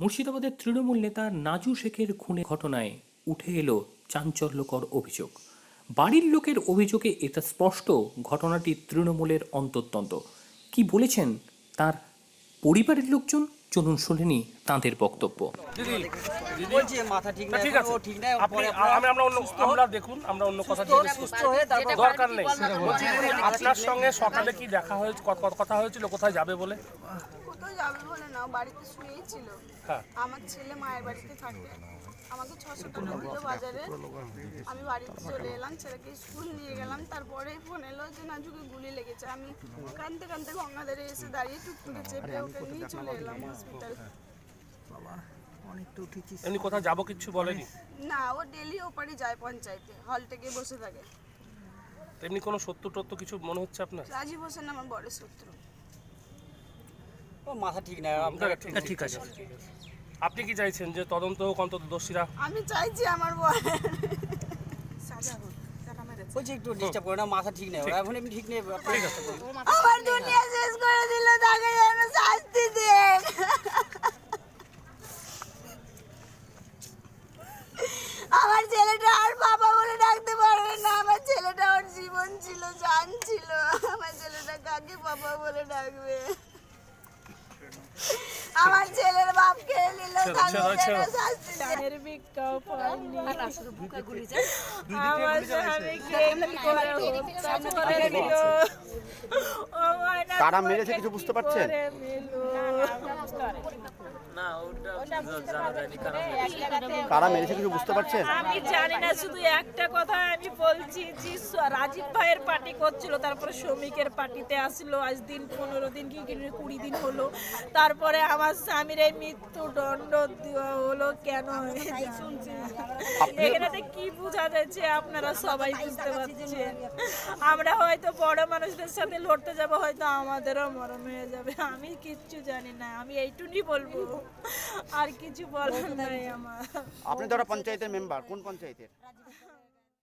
মুর্শিদাবাদের তৃণমূল নেতা নাজু শেখের খুনে ঘটনায় উঠে এলো চাঞ্চল্যকর অভিযোগ। বাড়ির লোকের অভিযোগে এটা স্পষ্ট, ঘটনাটি তৃণমূলের অন্তর্তন্ত। কি বলেছেন তার পরিবারের লোকজন? চলুন শুনেনি তাঁদের বক্তব্য। দিদি দিদি বলছি মাথা ঠিক না, নাই ঠিক আছে। ও ঠিক নাই আপনি পরে আমি আমরা অন্য আমরা দেখুন আমরা অন্য কথা সুস্থ জিজ্ঞেস সুস্থ করছি। তারপর দরকার নেই। বলছি। দিদি, আপনার সঙ্গে সকালে কি দেখা হয়েছে কত- কত কথা হয়েছিল কোথায় যাবে বলে? কোথাও যাবে বলে না বাড়িতে শুয়েই ছিল। হ্যাঁ। আমার ছেলে মায়ের বাড়িতে থাকে। আমাকে ছশো টাকা দিল বাজারে। আমি বাড়িতে চলে এলাম ছেলেকে স্কুল নিয়ে গেলাম। তারপরে ফোন এলো যে নাজুকে গুলি লেগেছে। আমি কানতে কানতে গঙ্গাধারে এসে দাঁড়িয়ে টুকটুকে চেপে ওকে নিয়ে চলে এলাম হসপিটাল এমনি কোথাও যাব কিচ্ছু বলেনি? না ও ডেলি ওপারে যায় পঞ্চায়েতে হল থেকে বসে থাকে। এমনি কোনো সত্য টত্য কিছু মনে হচ্ছে আপনার? রাজীব হোসেন আমার বড় শত্রু। ও মাথা ঠিক আপনার ঠিক আছে। ঠিক আছে। আপনি কি চাইছেন যে তদন্ত হোক অন্তত দোষীরা? আমি চাইছি আমার বলছি একটু ডিস্টার্ব করে না মাথা ঠিক নেই ওরা এখন এমনি ঠিক নেই। ঠিক আছে। আমার দুনিয়া শেষ করে দিল তাকে যেন শাস্তি দেন আমার ছেলেটা আর বাবা বলে ডাকতে পারবে না আমার ছেলেটা ওর জীবন ছিল ছিল আমার ছেলেটা কাকে বাবা বলে ডাকবে? আমার ছেলের কারা মেরেছে কিছু বুঝতে পারছেন? কারা মেরেছে। কিছু বুঝতে পারছেন? আমি জানি না শুধু একটা কথা আমি বলছি যে রাজীব ভাইয়ের পার্টি করছিল তারপরে শ্রমিকের পার্টিতে আসলো। আজ দিন পনেরো দিন কি কুড়ি দিন হলো? তারপরে আমার স্বামীর এই মৃত্যু দেওয়া হলো কেন। এখানে কি বোঝা যাচ্ছে আপনারা সবাই বুঝতে পারছেন? আমরা হয়তো বড় মানুষদের সাথে লড়তে যাব হয়তো আমাদেরও মরম হয়ে যাবে। আমি কিচ্ছু জানি না আমি এইটুকুই বলব। আর কিছু বলার নাই আমার। আপনি ধরো পঞ্চায়েতের মেম্বার কোন পঞ্চায়েতের?